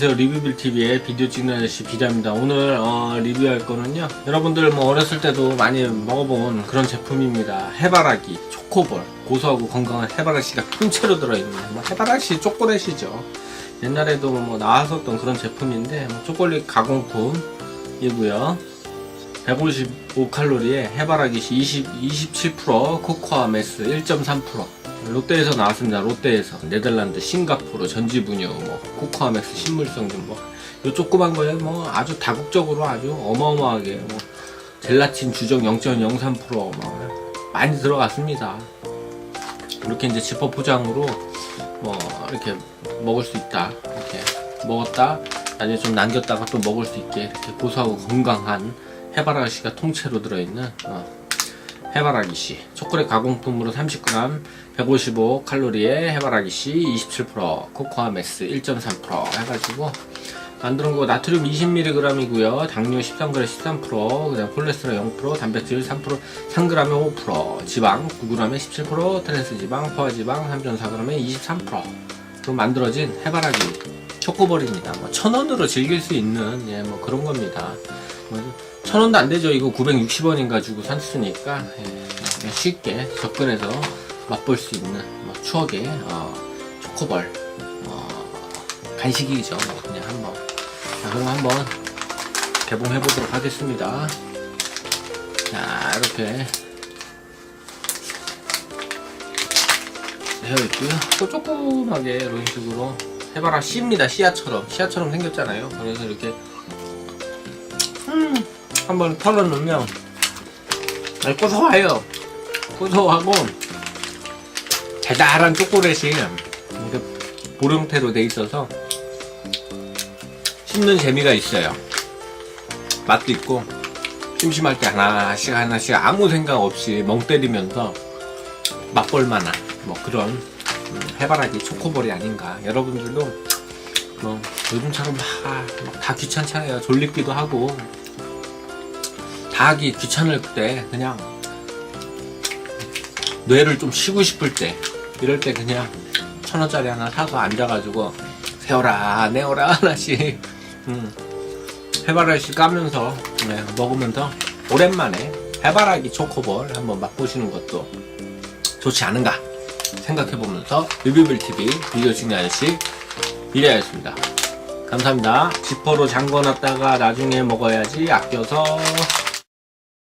안녕하세요. 리뷰빌TV의 비디오 찍는 아저씨 비자입니다. 오늘 어, 리뷰할 거는요. 여러분들 뭐 어렸을 때도 많이 먹어본 그런 제품입니다. 해바라기 초코볼. 고소하고 건강한 해바라기가 통째로 들어있는 뭐 해바라기 초콜릿이죠. 옛날에도 뭐 나왔었던 그런 제품인데 뭐 초콜릿 가공품이고요. 155칼로리에 해바라기시 20, 27% 코코아 메스 1.3% 롯데에서 나왔습니다. 롯데에서 네덜란드, 싱가포르, 전지분유, 뭐 코코아맥스, 식물성분 뭐. 요 조그만 거에 뭐 아주 다국적으로 아주 어마어마하게 뭐 젤라틴 주정 0.03%뭐 많이 들어갔습니다. 이렇게 이제 지퍼 포장으로 뭐 이렇게 먹을 수 있다. 이렇게 먹었다. 나중에 좀 남겼다가 또 먹을 수 있게 이렇게 고소하고 건강한 해바라기씨가 통째로 들어있는 어, 해바라기씨. 초콜릿 가공품으로 30g 155 칼로리에 해바라기씨 27% 코코아 메스 1.3% 해가지고 만드는 거 나트륨 20mg이고요. 당뇨 13g 13% 그 다음 콜레스테롤 0% 단백질 3% 3g에 5% 지방 9g에 17% 트랜스 지방 포화 지방 3.4g에 23%로 만들어진 해바라기 초코볼입니다. 뭐 천원으로 즐길 수 있는 예, 뭐 그런 겁니다. 뭐 천 원도 안 되죠. 이거 960원인가 주고 샀으니까 예, 그냥 쉽게 접근해서 맛볼 수 있는 뭐 추억의 어, 초코볼 어, 간식이죠. 뭐 그냥 한번 자 그럼 한번 개봉해 보도록 하겠습니다. 자 이렇게 되어 있고요. 또 조그맣게 이런 식으로 해봐라 씨입니다. 씨앗처럼 씨앗처럼 생겼잖아요. 그래서 이렇게 음, 한번 털어 놓으면 아주 고소해요. 고소하고 달달한 초콜릿이 이렇게 볼 형태로 돼 있어서 씹는 재미가 있어요. 맛도 있고 심심할 때 하나씩 하나씩 아무 생각 없이 멍 때리면서 맛볼 만한 뭐 그런 음, 해바라기 초코볼이 아닌가. 여러분들도 뭐 요즘처럼 막 다 귀찮잖아요. 졸립기도 하고 다 하기 귀찮을 때 그냥 뇌를 좀 쉬고 싶을 때 이럴 때 그냥 천 원짜리 하나 사서 앉아가지고 세워라 내어라 하나씩 음, 해바라기 까면서 네, 먹으면서 오랜만에 해바라기 초코볼 한번 맛보시는 것도 좋지 않은가 생각해보면서 리뷰빌TV 비디오 찍는 아저씨 비리아였습니다. 감사합니다. 지퍼로 잠궈놨다가 나중에 먹어야지 아껴서